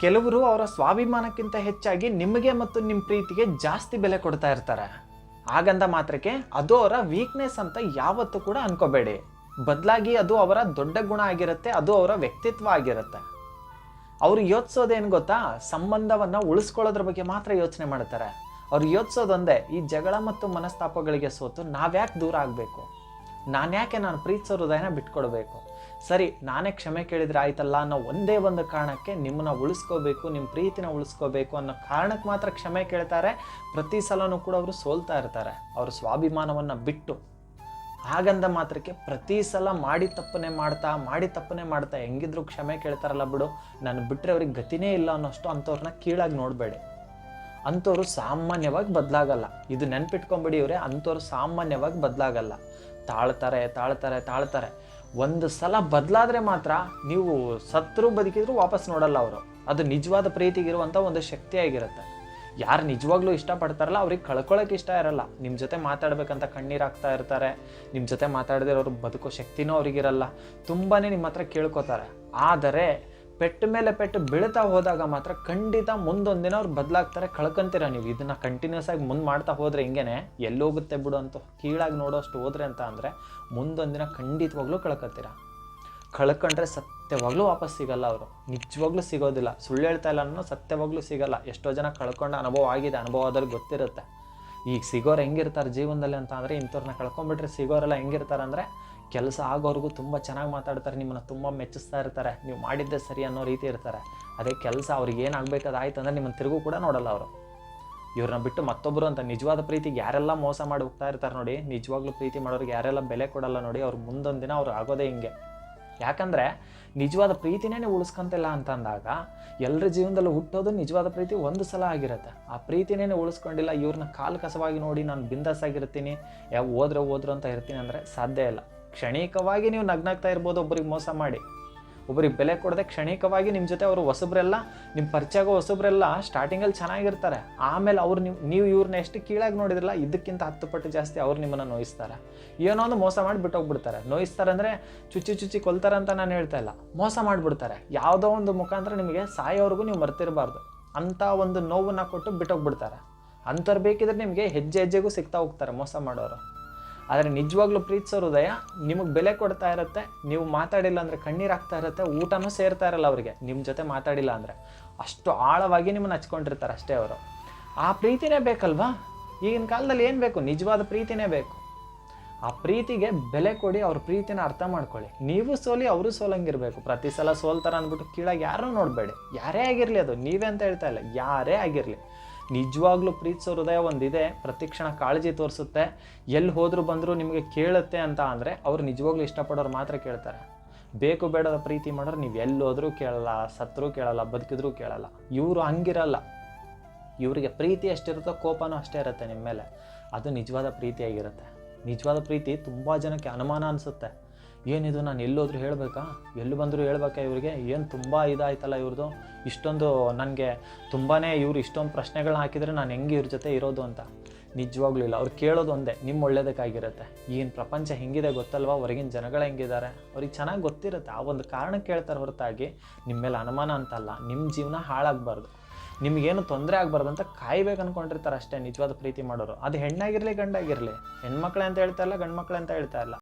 ಕೆಲವರು ಅವರ ಸ್ವಾಭಿಮಾನಕ್ಕಿಂತ ಹೆಚ್ಚಾಗಿ ನಿಮಗೆ ಮತ್ತು ನಿಮ್ಮ ಪ್ರೀತಿಗೆ ಜಾಸ್ತಿ ಬೆಲೆ ಕೊಡ್ತಾ ಇರ್ತಾರೆ. ಹಾಗಂದ ಮಾತ್ರಕ್ಕೆ ಅದು ಅವರ ವೀಕ್ನೆಸ್ ಅಂತ ಯಾವತ್ತೂ ಕೂಡ ಅನ್ಕೋಬೇಡಿ. ಬದಲಾಗಿ ಅದು ಅವರ ದೊಡ್ಡ ಗುಣ ಆಗಿರುತ್ತೆ, ಅದು ಅವರ ವ್ಯಕ್ತಿತ್ವ ಆಗಿರುತ್ತೆ. ಅವ್ರು ಯೋಚಿಸೋದೇನು ಗೊತ್ತಾ? ಸಂಬಂಧವನ್ನು ಉಳಿಸ್ಕೊಳ್ಳೋದ್ರ ಬಗ್ಗೆ ಮಾತ್ರ ಯೋಚನೆ ಮಾಡ್ತಾರೆ. ಅವ್ರು ಯೋಚಿಸೋದೊಂದೇ, ಈ ಜಗಳ ಮತ್ತು ಮನಸ್ತಾಪಗಳಿಗೆ ಸೋತು ನಾವ್ಯಾಕೆ ದೂರ ಆಗಬೇಕು? ನಾನ್ಯಾಕೆ ನಾನು ಪ್ರೀತಿಸೋ ಹೃದಯನ ಬಿಟ್ಕೊಡ್ಬೇಕು? ಸರಿ, ನಾನೇ ಕ್ಷಮೆ ಕೇಳಿದ್ರೆ ಆಯ್ತಲ್ಲ ಅನ್ನೋ ಒಂದೇ ಒಂದು ಕಾರಣಕ್ಕೆ ನಿಮ್ಮನ್ನ ಉಳಿಸ್ಕೋಬೇಕು ನಿಮ್ಮ ಪ್ರೀತಿನ ಉಳಿಸ್ಕೋಬೇಕು ಅನ್ನೋ ಕಾರಣಕ್ಕೆ ಮಾತ್ರ ಕ್ಷಮೆ ಕೇಳ್ತಾರೆ. ಪ್ರತಿ ಸಲನೂ ಕೂಡ ಅವರು ಸೋಲ್ತಾ ಇರ್ತಾರೆ. ಅವ್ರ ಸ್ವಾಭಿಮಾನವನ್ನು ಬಿಟ್ಟು. ಹಾಗಂದ ಮಾತ್ರಕ್ಕೆ ಪ್ರತಿ ಸಲ ಮಾಡಿ ತಪ್ಪನೆ ಮಾಡ್ತಾ, ಮಾಡಿ ತಪ್ಪನೆ ಮಾಡ್ತಾ ಹೆಂಗಿದ್ರು ಕ್ಷಮೆ ಕೇಳ್ತಾರಲ್ಲ ಬಿಡು. ನಾನು ಬಿಟ್ಟರೆ ಅವ್ರಿಗೆ ಗತಿನೇ ಇಲ್ಲ ಅನ್ನೋಷ್ಟು ಅಂಥವ್ರನ್ನ ಕೀಳಾಗಿ ನೋಡಬೇಡಿ. ಅಂಥವ್ರು ಸಾಮಾನ್ಯವಾಗಿ ಬದಲಾಗಲ್ಲ. ಇದು ನೆನ್ಪಿಟ್ಕೊಂಬಿಡಿ ಇವರೇ, ಅಂಥವ್ರು ಸಾಮಾನ್ಯವಾಗಿ ಬದಲಾಗಲ್ಲ. ತಾಳ್ತಾರೆ ತಾಳ್ತಾರೆ ತಾಳ್ತಾರೆ. ಒಂದು ಸಲ ಬದಲಾದ್ರೆ ಮಾತ್ರ ನೀವು ಸತ್ರು ಬದುಕಿದ್ರು ವಾಪಸ್ ನೋಡಲ್ಲ ಅವರು. ಅದು ನಿಜವಾದ ಪ್ರೀತಿಗಿರುವಂಥ ಒಂದು ಶಕ್ತಿಯಾಗಿರುತ್ತೆ ಯಾರು ನಿಜವಾಗ್ಲೂ ಇಷ್ಟಪಡ್ತಾರಲ್ಲ, ಅವ್ರಿಗೆ ಕಳ್ಕೊಳ್ಳೋಕೆ ಇಷ್ಟ ಇರಲ್ಲ. ನಿಮ್ಮ ಜೊತೆ ಮಾತಾಡಬೇಕಂತ ಕಣ್ಣೀರು ಹಾಕ್ತಾ ಇರ್ತಾರೆ. ನಿಮ್ಮ ಜೊತೆ ಮಾತಾಡದಿರೋರು ಬದುಕೋ ಶಕ್ತಿನೂ ಅವ್ರಿಗಿರಲ್ಲ. ತುಂಬಾ ನಿಮ್ಮ ಹತ್ರ ಕೇಳ್ಕೊತಾರೆ. ಆದರೆ ಪೆಟ್ಟು ಮೇಲೆ ಪೆಟ್ಟು ಬೀಳ್ತಾ ಹೋದಾಗ ಮಾತ್ರ ಖಂಡಿತ ಮುಂದೊಂದು ದಿನ ಅವ್ರು ಬದಲಾಗ್ತಾರೆ. ಕಳ್ಕೊಂತೀರ ನೀವು? ಇದನ್ನ ಕಂಟಿನ್ಯೂಸ್ ಆಗಿ ಮುಂದೆ ಮಾಡ್ತಾ ಹೋದ್ರೆ ಹಿಂಗೇನೆ? ಎಲ್ಲೋಗುತ್ತೆ ಬಿಡು ಅಂತ ಕೀಳಾಗಿ ನೋಡೋಷ್ಟು ಹೋದ್ರೆ ಅಂತ ಅಂದರೆ ಮುಂದೊಂದಿನ ದಿನ ಖಂಡಿತವಾಗ್ಲೂ ಕಳ್ಕೊತೀರ? ಕಳ್ಕೊಂಡ್ರೆ ಸತ್ಯವಾಗ್ಲೂ ವಾಪಸ್ ಸಿಗಲ್ಲ ಅವರು. ನಿಜವಾಗ್ಲೂ ಸಿಗೋದಿಲ್ಲ. ಸುಳ್ಳು ಹೇಳ್ತಾ ಇಲ್ಲ ಅನ್ನೋ ಸತ್ಯವಾಗ್ಲೂ ಸಿಗಲ್ಲ. ಎಷ್ಟೋ ಜನ ಕಳ್ಕೊಂಡ ಅನುಭವ ಆಗಿದೆ. ಅನುಭವ ಆದ್ರೆ ಗೊತ್ತಿರುತ್ತೆ. ಈಗ ಸಿಗೋರು ಹೆಂಗಿರ್ತಾರೆ ಜೀವನದಲ್ಲಿ ಅಂತ ಅಂದರೆ ಇಂಥವ್ರನ್ನ ಕಳ್ಕೊಂಡ್ಬಿಟ್ರೆ ಸಿಗೋರೆಲ್ಲ ಹೆಂಗಿರ್ತಾರೆ ಅಂದರೆ ಕೆಲಸ ಆಗೋರ್ಗು ತುಂಬ ಚೆನ್ನಾಗಿ ಮಾತಾಡ್ತಾರೆ, ನಿಮ್ಮನ್ನು ತುಂಬ ಮೆಚ್ಚಿಸ್ತಾ ಇರ್ತಾರೆ, ನೀವು ಮಾಡಿದ್ದೆ ಸರಿ ಅನ್ನೋ ರೀತಿ ಇರ್ತಾರೆ. ಅದೇ ಕೆಲಸ ಅವ್ರಿಗೆ ಏನಾಗಬೇಕಾದ ಆಯ್ತು ಅಂದರೆ ನಿಮ್ಮನ್ನು ತಿರುಗೂ ಕೂಡ ನೋಡಲ್ಲ ಅವರು. ಇವ್ರನ್ನ ಬಿಟ್ಟು ಮತ್ತೊಬ್ಬರು ಅಂತ ನಿಜವಾದ ಪ್ರೀತಿಗೆ ಯಾರೆಲ್ಲ ಮೋಸ ಮಾಡಿ ಹೋಗ್ತಾ ಇರ್ತಾರೆ ನೋಡಿ, ನಿಜವಾಗ್ಲೂ ಪ್ರೀತಿ ಮಾಡೋರಿಗೆ ಯಾರೆಲ್ಲ ಬೆಲೆ ಕೊಡಲ್ಲ ನೋಡಿ, ಅವ್ರು ಮುಂದೊಂದು ದಿನ ಅವ್ರು ಆಗೋದೇ ಹಿಂಗೆ. ಯಾಕಂದರೆ ನಿಜವಾದ ಪ್ರೀತಿನೇ ನೀವು ಉಳಿಸ್ಕೊಂತಿಲ್ಲ ಅಂತ ಅಂದಾಗ ಎಲ್ಲರ ಜೀವನದಲ್ಲಿ ಹುಟ್ಟೋದು ನಿಜವಾದ ಪ್ರೀತಿ ಒಂದು ಸಲ ಆಗಿರುತ್ತೆ. ಆ ಪ್ರೀತಿನೇ ಉಳಿಸ್ಕೊಂಡಿಲ್ಲ ಇವ್ರನ್ನ ಕಾಲು ಕಸವಾಗಿ ನೋಡಿ, ನಾನು ಬಿಂದಾಸಾಗಿರ್ತೀನಿ ಯಾವ ಹೋದ್ರೆ ಹೋದ್ರು ಅಂತ ಇರ್ತೀನಿ ಅಂದರೆ ಸಾಧ್ಯ ಇಲ್ಲ. ಕ್ಷಣಿಕವಾಗಿ ನೀವು ನಗ್ನಾಗ್ತಾ ಇರ್ಬೋದು, ಒಬ್ಬರಿಗೆ ಮೋಸ ಮಾಡಿ. ಒಬ್ಬರಿಗೆ ಬೆಲೆ ಕೊಡದೆ ಕ್ಷಣಿಕವಾಗಿ ನಿಮ್ಮ ಜೊತೆ ಅವರು ಹೊಸಬ್ರೆಲ್ಲ ನಿಮ್ಮ ಪರಿಚಯ ಆಗೋ ಹೊಸಬ್ರೆಲ್ಲ ಸ್ಟಾರ್ಟಿಂಗಲ್ಲಿ ಚೆನ್ನಾಗಿರ್ತಾರೆ. ಆಮೇಲೆ ಅವ್ರು ನೀವು ನೀವು ಇವ್ರನ್ನ ಎಷ್ಟು ಕೀಳಾಗಿ ನೋಡಿದ್ರಲ್ಲ, ಇದಕ್ಕಿಂತ ಹತ್ತು ಪಟ್ಟು ಜಾಸ್ತಿ ಅವ್ರು ನಿಮ್ಮನ್ನು ನೋಯಿಸ್ತಾರೆ. ಏನೋ ಒಂದು ಮೋಸ ಮಾಡಿ ಬಿಟ್ಟೋಗ್ಬಿಡ್ತಾರೆ. ನೋಯಿಸ್ತಾರೆ ಅಂದರೆ ಚುಚ್ಚಿ ಚುಚ್ಚಿ ಕೊಲ್ತಾರೆ ಅಂತ ನಾನು ಹೇಳ್ತಾ ಇಲ್ಲ. ಮೋಸ ಮಾಡಿಬಿಡ್ತಾರೆ. ಯಾವುದೋ ಒಂದು ಮುಖಾಂತರ ನಿಮಗೆ ಸಾಯೋವರೆಗೂ ನೀವು ಮರ್ತಿರಬಾರ್ದು. ಅಂಥ ಒಂದು ನೋವನ್ನ ಕೊಟ್ಟು ಬಿಟ್ಟೋಗ್ಬಿಡ್ತಾರೆ. ಅಂಥವ್ರು ಬೇಕಿದ್ರೆ ನಿಮಗೆ ಹೆಜ್ಜೆ ಹೆಜ್ಜೆಗೂ ಸಿಗ್ತಾ ಹೋಗ್ತಾರೆ ಮೋಸ ಮಾಡೋರು. ಆದರೆ ನಿಜವಾಗ್ಲೂ ಪ್ರೀತಿಸೋರು ಹೃದಯ ನಿಮಗೆ ಬೆಲೆ ಕೊಡ್ತಾ ಇರುತ್ತೆ, ನೀವು ಮಾತಾಡಿಲ್ಲ ಅಂದರೆ ಕಣ್ಣೀರು ಆಗ್ತಾ ಇರುತ್ತೆ, ಊಟನೂ ಸೇರ್ತಾ ಇರಲ್ಲ ಅವರಿಗೆ ನಿಮ್ಮ ಜೊತೆ ಮಾತಾಡಿಲ್ಲ ಅಂದರೆ. ಅಷ್ಟು ಆಳವಾಗಿ ನಿಮ್ಮನ್ನು ಹಚ್ಕೊಂಡಿರ್ತಾರೆ ಅಷ್ಟೇ ಅವರು. ಆ ಪ್ರೀತಿನೇ ಬೇಕಲ್ವಾ? ಈಗಿನ ಕಾಲದಲ್ಲಿ ಏನು ಬೇಕು? ನಿಜವಾದ ಪ್ರೀತಿನೇ ಬೇಕು. ಆ ಪ್ರೀತಿಗೆ ಬೆಲೆ ಕೊಡಿ, ಅವ್ರ ಪ್ರೀತಿನ ಅರ್ಥ ಮಾಡ್ಕೊಳ್ಳಿ. ನೀವು ಸೋಲಿ ಅವರು ಸೋಲಂಗಿರಬೇಕು. ಪ್ರತಿ ಸಲ ಸೋಲ್ತಾರ ಅಂದ್ಬಿಟ್ಟು ಕೀಳಾಗಿ ಯಾರೂ ನೋಡಬೇಡಿ. ಯಾರೇ ಆಗಿರಲಿ ಅದು, ನೀವೇ ಅಂತ ಹೇಳ್ತಾ ಇಲ್ಲ. ಯಾರೇ ಆಗಿರಲಿ. ನಿಜವಾಗ್ಲೂ ಪ್ರೀತಿಸೋ ಹೃದಯ ಒಂದಿದೆ, ಪ್ರತಿ ಕ್ಷಣ ಕಾಳಜಿ ತೋರಿಸುತ್ತೆ, ಎಲ್ಲಿ ಹೋದರೂ ಬಂದರೂ ನಿಮಗೆ ಕೇಳುತ್ತೆ ಅಂತ ಅಂದರೆ ಅವ್ರು ನಿಜವಾಗ್ಲೂ ಇಷ್ಟಪಡೋರು ಮಾತ್ರ ಕೇಳ್ತಾರೆ. ಬೇಕು ಬೇಡದ ಪ್ರೀತಿ ಮಾಡೋರು ನೀವು ಎಲ್ಲೋದ್ರೂ ಕೇಳಲ್ಲ, ಸತ್ರೂ ಕೇಳಲ್ಲ, ಬದುಕಿದ್ರೂ ಕೇಳಲ್ಲ, ಇವರು ಹಂಗಿರಲ್ಲ. ಇವರಿಗೆ ಪ್ರೀತಿ ಎಷ್ಟಿರುತ್ತೋ ಕೋಪನೂ ಅಷ್ಟೇ ಇರುತ್ತೆ ನಿಮ್ಮ ಮೇಲೆ. ಅದು ನಿಜವಾದ ಪ್ರೀತಿಯಾಗಿರುತ್ತೆ. ನಿಜವಾದ ಪ್ರೀತಿ ತುಂಬ ಜನಕ್ಕೆ ಅನುಮಾನ ಅನಿಸುತ್ತೆ. ಏನಿದು ನಾನು ಎಲ್ಲೋದ್ರೂ ಹೇಳಬೇಕಾ? ಎಲ್ಲಿ ಬಂದರೂ ಹೇಳ್ಬೇಕಾ ಇವರಿಗೆ? ಏನು ತುಂಬ ಇದಾಯ್ತಲ್ಲ ಇವ್ರದ್ದು ಇಷ್ಟೊಂದು ನನಗೆ ತುಂಬಾ ಇವರು ಇಷ್ಟೊಂದು ಪ್ರಶ್ನೆಗಳನ್ನ ಹಾಕಿದರೆ ನಾನು ಹೆಂಗೆ ಇವ್ರ ಜೊತೆ ಇರೋದು ಅಂತ? ನಿಜವಾಗ್ಲೂ ಇಲ್ಲ. ಅವ್ರು ಕೇಳೋದು ಒಂದೇ ನಿಮ್ಮ ಒಳ್ಳೇದಕ್ಕಾಗಿರುತ್ತೆ. ಈಗಿನ ಪ್ರಪಂಚ ಹೆಂಗಿದೆ ಗೊತ್ತಲ್ವಾ? ಹೊರಗಿನ ಜನಗಳು ಹೆಂಗಿದ್ದಾರೆ ಅವ್ರಿಗೆ ಚೆನ್ನಾಗಿ ಗೊತ್ತಿರುತ್ತೆ. ಆ ಒಂದು ಕಾರಣಕ್ಕೆ ಕೇಳ್ತಾರೆ ಹೊರತಾಗಿ ನಿಮ್ಮ ಮೇಲೆ ಅನುಮಾನ ಅಂತಲ್ಲ ನಿಮ್ಮ ಜೀವನ ಹಾಳಾಗಬಾರ್ದು. ನಿಮಗೇನು ತೊಂದರೆ ಆಗಬಾರ್ದು ಅಂತ ಕಾಯ್ಬೇಕು ಅಂದ್ಕೊಂಡಿರ್ತಾರೆ ಅಷ್ಟೇ ನಿಜವಾದ ಪ್ರೀತಿ ಮಾಡೋರು. ಅದು ಹೆಣ್ಣಾಗಿರಲಿ ಗಂಡಾಗಿರಲಿ, ಹೆಣ್ಮಕ್ಳೆ ಅಂತ ಹೇಳ್ತಾ ಇಲ್ಲ ಗಂಡು ಅಂತ ಹೇಳ್ತಾ ಇಲ್ಲ.